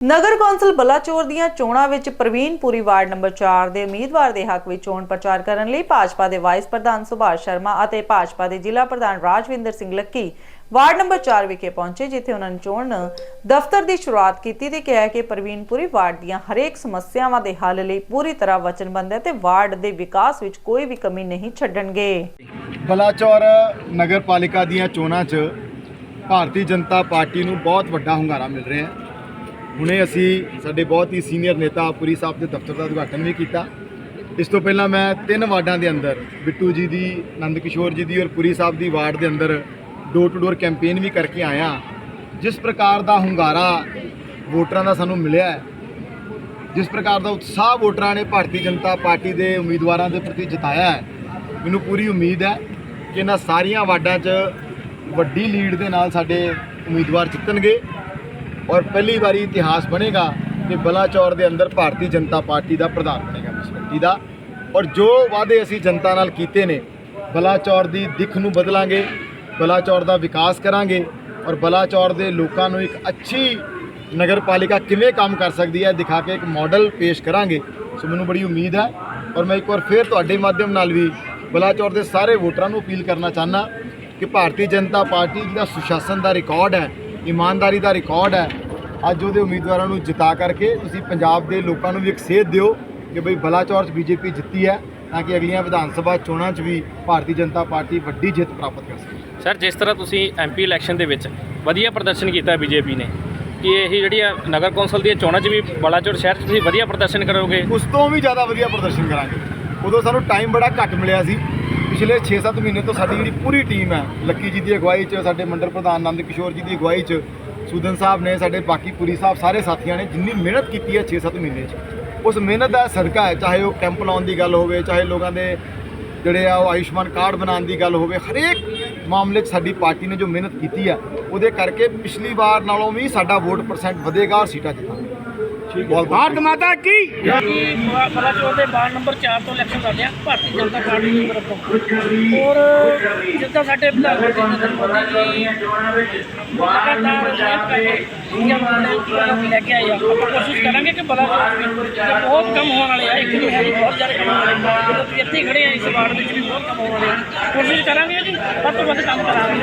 ਨਗਰ council Balachaur ਦੀਆਂ ਚੋਣਾਂ ਵਿੱਚ ਪ੍ਰਵੀਨ ਵਾਰਡ ਨੰਬਰ 4 ਦੇ ਉਮੀਦਵਾਰ ਦੇ ਹੱਕ ਵਿੱਚ ਚੋਣ ਪ੍ਰਚਾਰ ਕਰਨ ਲਈ ਭਾਜਪਾ ਦੇ ਵਾਈਸ ਪ੍ਰਧਾਨ ਸੁਭਾਸ਼ ਸ਼ਰਮਾ ਅਤੇ ਭਾਜਪਾ ਦੇ ਜ਼ਿਲ੍ਹਾ ਪ੍ਰਧਾਨ ਰਾਜਵਿੰਦਰ ਸਿੰਘ ਲੱਕੀ ਵਾਰਡ ਨੰਬਰ 4 ਵਿਖੇ ਪਹੁੰਚੇ, ਜਿੱਥੇ ਉਹਨਾਂ ਨੇ ਚੋਣ ਦਫ਼ਤਰ ਦੀ ਸ਼ੁਰੂਆਤ ਕੀਤੀ ਤੇ ਕਿਹਾ ਕਿ ਪ੍ਰਵੀਨ ਵਾਰਡ ਦੀਆਂ ਹਰੇਕ ਸਮੱਸਿਆਵਾਂ ਦੇ ਹੱਲ ਲਈ ਪੂਰੀ ਤਰ੍ਹਾਂ ਵਚਨਬੱਧ ਹੈ ਤੇ ਵਾਰਡ ਦੇ ਵਿਕਾਸ ਵਿੱਚ ਕੋਈ ਵੀ ਕਮੀ ਨਹੀਂ ਛੱਡਣਗੇ। ਬਲਾਚੌਰ ਨਗਰ ਪਾਲਿਕਾ ਦੀਆਂ ਚੋਣਾਂ 'ਚ ਭਾਰਤੀ ਜਨਤਾ ਪਾਰਟੀ ਨੂੰ ਬਹੁਤ ਵੱਡਾ ਹੁੰਗਾਰਾ ਮਿਲ ਰਿਹਾ ਹੈ। ਹੁਣੇ ਅਸੀਂ ਸਾਡੇ ਬਹੁਤ ਹੀ ਸੀਨੀਅਰ ਨੇਤਾ ਪੁਰੀ ਸਾਹਿਬ ਦੇ ਦਫ਼ਤਰ ਦਾ ਉਦਘਾਟਨ ਵੀ ਕੀਤਾ। ਇਸ ਤੋਂ ਪਹਿਲਾਂ ਮੈਂ ਤਿੰਨ ਵਾਰਡਾਂ ਦੇ ਅੰਦਰ ਬਿੱਟੂ ਜੀ ਦੀ, ਨੰਦ ਕਿਸ਼ੋਰ ਜੀ ਦੀ ਔਰ ਪੁਰੀ ਸਾਹਿਬ ਦੀ ਵਾਰਡ ਦੇ ਅੰਦਰ ਡੋਰ ਟੂ ਡੋਰ ਕੈਂਪੇਨ ਵੀ ਕਰਕੇ ਆਇਆ। ਜਿਸ ਪ੍ਰਕਾਰ ਦਾ ਹੁੰਗਾਰਾ ਵੋਟਰਾਂ ਦਾ ਸਾਨੂੰ ਮਿਲਿਆ ਹੈ, ਜਿਸ ਪ੍ਰਕਾਰ ਦਾ ਉਤਸ਼ਾਹ ਵੋਟਰਾਂ ਨੇ ਭਾਰਤੀ ਜਨਤਾ ਪਾਰਟੀ ਦੇ ਉਮੀਦਵਾਰਾਂ ਦੇ ਪ੍ਰਤੀ ਜਤਾਇਆ ਹੈ, ਮੈਨੂੰ ਪੂਰੀ ਉਮੀਦ ਹੈ ਕਿ ਇਹਨਾਂ ਸਾਰੀਆਂ ਵਾਰਡਾਂ 'ਚ ਵੱਡੀ ਲੀਡ ਦੇ ਨਾਲ ਸਾਡੇ ਉਮੀਦਵਾਰ ਜਿੱਤਣਗੇ। ਔਰ ਪਹਿਲੀ ਵਾਰੀ ਇਤਿਹਾਸ ਬਣੇਗਾ ਕਿ ਬਲਾਚੌਰ ਦੇ ਅੰਦਰ ਭਾਰਤੀ ਜਨਤਾ ਪਾਰਟੀ ਦਾ ਪ੍ਰਧਾਨ ਬਣੇਗਾ ਮੁਨਸਿਪੈਲਿਟੀ ਦਾ। ਔਰ ਜੋ ਵਾਅਦੇ ਅਸੀਂ ਜਨਤਾ ਨਾਲ ਕੀਤੇ ਨੇ ਬਲਾਚੌਰ ਦੀ ਦਿੱਖ ਨੂੰ ਬਦਲਾਂਗੇ ਬਲਾਚੌਰ ਦਾ ਵਿਕਾਸ ਕਰਾਂਗੇ ਔਰ ਬਲਾਚੌਰ ਦੇ ਲੋਕਾਂ ਨੂੰ ਇੱਕ ਅੱਛੀ ਨਗਰ ਪਾਲਿਕਾ ਕਿਵੇਂ ਕੰਮ ਕਰ ਸਕਦੀ ਹੈ ਦਿਖਾ ਕੇ ਇੱਕ ਮਾਡਲ ਪੇਸ਼ ਕਰਾਂਗੇ। ਸੋ ਮੈਨੂੰ ਬੜੀ ਉਮੀਦ ਹੈ ਔਰ ਮੈਂ ਇੱਕ ਵਾਰ ਫਿਰ ਤੁਹਾਡੇ ਮਾਧਿਅਮ ਨਾਲ ਵੀ ਬਲਾਚੌਰ ਦੇ ਸਾਰੇ ਵੋਟਰਾਂ ਨੂੰ ਅਪੀਲ ਕਰਨਾ ਚਾਹਨਾ ਕਿ ਭਾਰਤੀ ਜਨਤਾ ਪਾਰਟੀ ਜਿਹੜਾ ਸੁਸ਼ਾਸਨ ਦਾ ਰਿਕਾਰਡ ਹੈ, ਇਮਾਨਦਾਰੀ ਦਾ ਰਿਕਾਰਡ ਹੈ ਅੱਜ ਉਹਦੇ ਉਮੀਦਵਾਰਾਂ ਨੂੰ ਜਿਤਾ ਕਰਕੇ ਤੁਸੀਂ ਪੰਜਾਬ ਦੇ ਲੋਕਾਂ ਨੂੰ ਵੀ ਇੱਕ ਸੇਧ ਦਿਓ ਕਿ ਬਈ ਬਲਾਚੌਰ 'ਚ ਬੀਜੇਪੀ ਜਿੱਤੀ ਹੈ ਤਾਂ ਕਿ ਅਗਲੀਆਂ ਵਿਧਾਨ ਸਭਾ ਚੋਣਾਂ 'ਚ ਵੀ ਭਾਰਤੀ ਜਨਤਾ ਪਾਰਟੀ ਵੱਡੀ ਜਿੱਤ ਪ੍ਰਾਪਤ ਕਰ ਸਕੇ। ਸਰ ਜਿਸ ਤਰ੍ਹਾਂ ਤੁਸੀਂ ਐਮਪੀ ਇਲੈਕਸ਼ਨ ਦੇ ਵਿੱਚ ਵਧੀਆ ਪ੍ਰਦਰਸ਼ਨ ਕੀਤਾ ਬੀਜੇਪੀ ਨੇ ਕਿ ਇਹ ਜਿਹੜੀਆਂ ਨਗਰ ਕੌਂਸਲ ਦੀਆਂ ਚੋਣਾਂ 'ਚ ਵੀ ਬਲਾਚੌਰ ਸ਼ਹਿਰ 'ਚ ਤੁਸੀਂ ਵਧੀਆ ਪ੍ਰਦਰਸ਼ਨ ਕਰੋਗੇ? ਉਸ ਤੋਂ ਵੀ ਜ਼ਿਆਦਾ ਵਧੀਆ ਪ੍ਰਦਰਸ਼ਨ ਕਰਾਂਗੇ। ਉਦੋਂ ਸਾਨੂੰ ਟਾਈਮ ਬੜਾ ਘੱਟ ਮਿਲਿਆ ਸੀ। ਪਿਛਲੇ 6-7 ਮਹੀਨੇ ਤੋਂ ਸਾਡੀ ਜਿਹੜੀ ਪੂਰੀ ਟੀਮ ਹੈ ਲੱਕੀ ਜੀ ਦੀ ਅਗਵਾਈ 'ਚ ਸਾਡੇ ਮੰਡਲ ਪ੍ਰਧਾਨ ਨੰਦ ਕਿਸ਼ੋਰ ਜੀ ਦੀ ਅਗਵਾਈ 'ਚ ਸੂਦਨ ਸਾਹਿਬ ਨੇ, ਸਾਡੇ ਬਾਕੀ ਪੁਰੀ ਸਾਹਿਬ, ਸਾਰੇ ਸਾਥੀਆਂ ਨੇ ਜਿੰਨੀ ਮਿਹਨਤ ਕੀਤੀ ਹੈ 6-7 ਮਹੀਨੇ 'ਚ, ਉਸ ਮਿਹਨਤ ਦਾ ਸਦਕਾ ਹੈ, ਚਾਹੇ ਉਹ ਕੈਂਪ ਲਾਉਣ ਦੀ ਗੱਲ ਹੋਵੇ, ਚਾਹੇ ਲੋਕਾਂ ਦੇ ਜਿਹੜੇ ਆ ਉਹ ਆਯੁਸ਼ਮਾਨ ਕਾਰਡ ਬਣਾਉਣ ਦੀ ਗੱਲ ਹੋਵੇ, ਹਰੇਕ ਮਾਮਲੇ 'ਚ ਸਾਡੀ ਪਾਰਟੀ ਨੇ ਜੋ ਮਿਹਨਤ ਕੀਤੀ ਹੈ, ਉਹਦੇ ਕਰਕੇ ਪਿਛਲੀ ਵਾਰ ਨਾਲੋਂ ਵੀ ਸਾਡਾ ਵੋਟ ਪਰਸੈਂਟ ਵਧੇਗਾ ਔਰ ਸੀਟਾਂ ਜਿੱਤਾਂਗੇ। ਠੀਕ ਮਾਤਾ ਕੀ? ਬਲਾਚੌਰ ਦੇ ਵਾਰਡ ਨੰਬਰ 4 ਤੋਂ ਇਲੈਕਸ਼ਨ ਲੜਦੇ ਆ ਭਾਰਤੀ ਜਨਤਾ ਪਾਰਟੀ ਦੀ ਤਰਫੋਂ ਔਰ ਜਿੱਦਾਂ ਸਾਡੇ ਪ੍ਰਧਾਨ ਮੰਤਰੀ ਨਰਿੰਦਰ ਮੋਦੀ ਜੀ ਲਗਾਤਾਰ ਮਿਹਨਤ ਕਰਕੇ ਇੰਡੀਆ ਨੂੰ ਲੈ ਕੇ ਆਏ ਆ, ਆਪਾਂ ਕੋਸ਼ਿਸ਼ ਕਰਾਂਗੇ ਕਿ ਬਲਾਚੌਰ ਵਿੱਚ ਜਿਹੜੇ ਬਹੁਤ ਕੰਮ ਹੋਣ ਵਾਲੇ ਆ, ਇੱਕ ਨਹੀਂ ਹੈ ਬਹੁਤ ਜ਼ਿਆਦਾ ਕੰਮ ਹੋਣ ਵਾਲੇ ਇੱਥੇ ਖੜੇ ਆ ਇਸ ਵਾਰਡ ਵਿੱਚ ਵੀ ਬਹੁਤ ਕੰਮ ਹੋਣ ਵਾਲੇ ਕੋਸ਼ਿਸ਼ ਕਰਾਂਗੇ ਜੀ, ਵੱਧ ਤੋਂ ਵੱਧ ਕੰਮ ਕਰਾਂਗੇ।